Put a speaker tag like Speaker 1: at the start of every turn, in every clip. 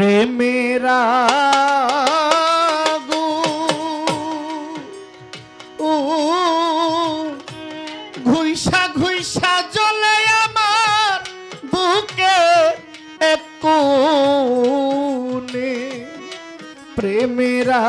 Speaker 1: প্রেমেরা ঘুইসা ঘুইসা জলে আমার বুকে একুনে প্রেমেরা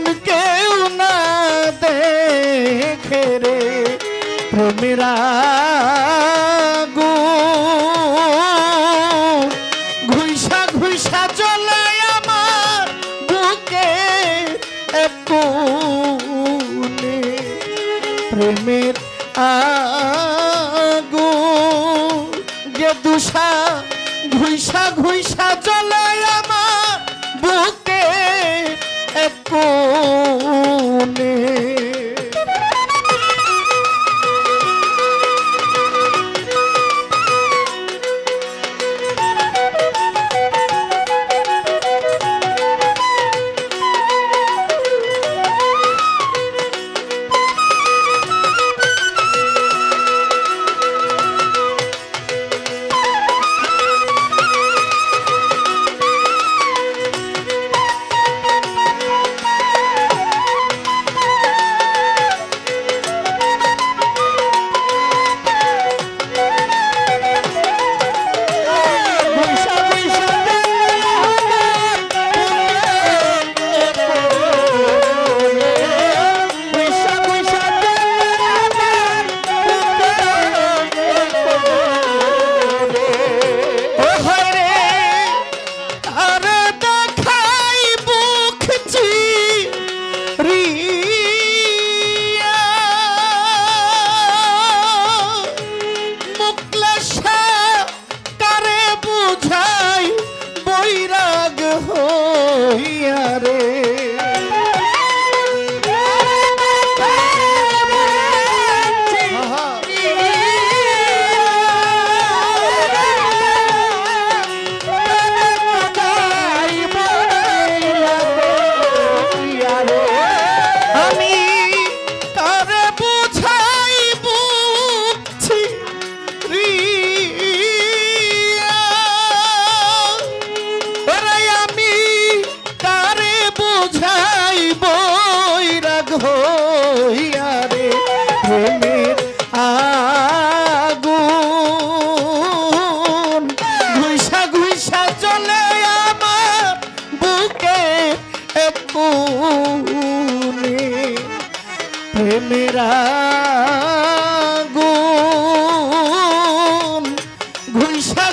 Speaker 1: যেন কেউ না দেখে রে। প্রেমীরা ঘুষা ঘুষা চলে আমার বুকে প্রেমের আগু। গে দুষা ঘুষা ঘুষা চলে আমার রহিয়া রে মেরা গুণ ঘুষা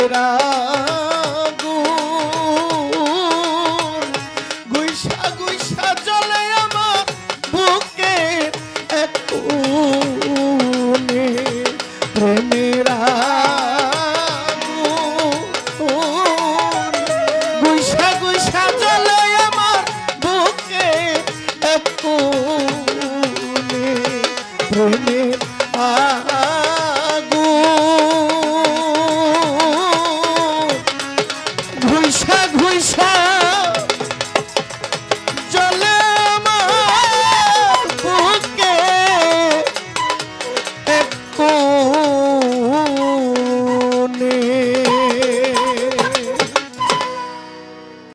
Speaker 1: तेरा